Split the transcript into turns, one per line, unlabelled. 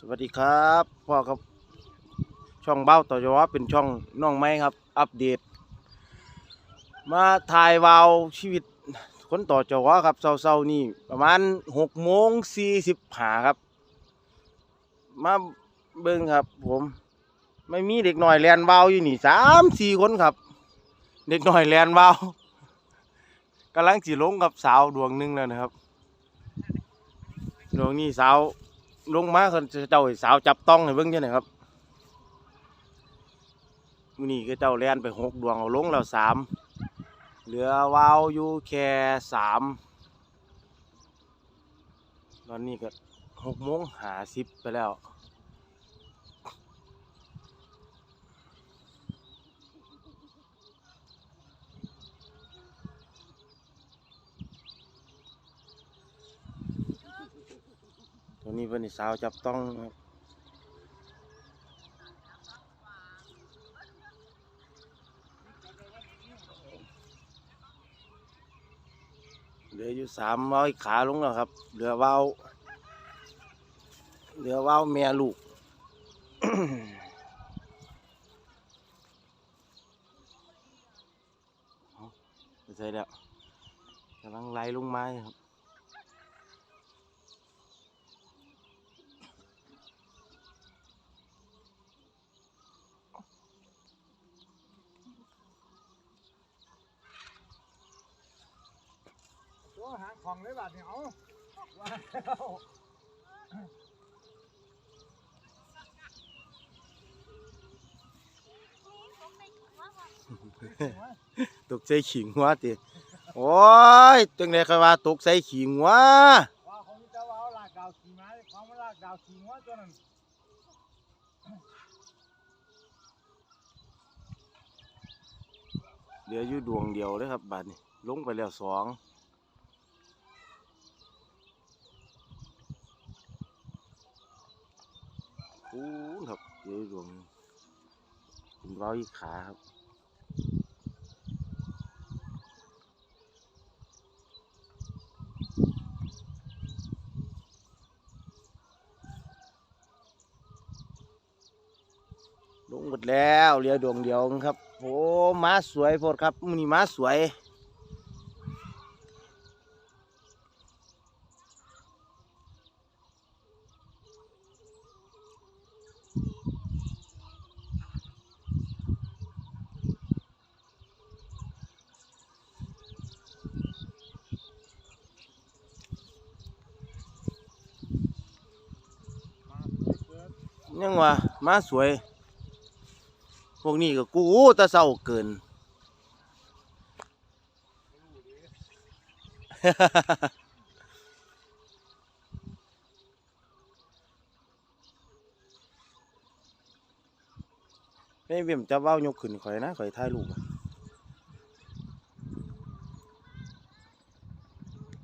สวัสดีครับพ่อครับช่องเบ้าต่อยว่าเป็นช่องน้องไม้ครับ อัปเดต มาถ่ายวาวชีวิตคนต่อจวครับเศร้าๆนี่ประมาณหกโมงสี่สิบหาครับ มาเบิ่งครับ ผมไม่มีเด็กหน่อยแลนวาวอยู่นี่สามสี่คนครับ เด็กหน่อยแลนวาวกำลังจีลงกับสาวดวงหนึ่งแล้วนะครับดวงนี้สาว ลงมาเขาเจ้าสาวจับต้องให้เบิ่งจังไดครับมื้อนี้ก็เจ้าแล่นไปหกดวงเอาลงแล้วสามเหลือวาวอยู่แค่สามตอนนี้ก็หกโมงหาสิบไปแล้ว ตัวนี้เป็นสาวจับต้องครับเหลืออยู่สามร้อยขาลงแล้วครับ เหลือว้าวเหลือว้าวแม่ลูกใส่แล้วกำลังไล่ลงม้ครับ
หางของเลยบาดเนี่ยเอาว้าว
ตกใส่ขิงหัวติโอ้ยจังได๋ก็ว่าตกใส่ขิงหัว
ว่าของเจ้าว่าเอาลากดาวขี่มาของมันลากดาวขี่หัวตัวนั้น
เหลืออยู่ดวงเดียวเลยครับบัดนี้ลงไปแล้วสอง อู้ครับเหลืออยู่ดวงหนึ่งเป็นเว้าอีกขาครับลงหมดแล้วเหลือดวงเดียวครับโอ้ม้าสวยโพดครับมือนี้ม้าสวย ยังว่ามาสวย พวกนี้ก็กูตะเศร้าเกิน ไม่เบี่ยมจะเว้ายกขึ้นข่อยนะข่อยถ่ายรูป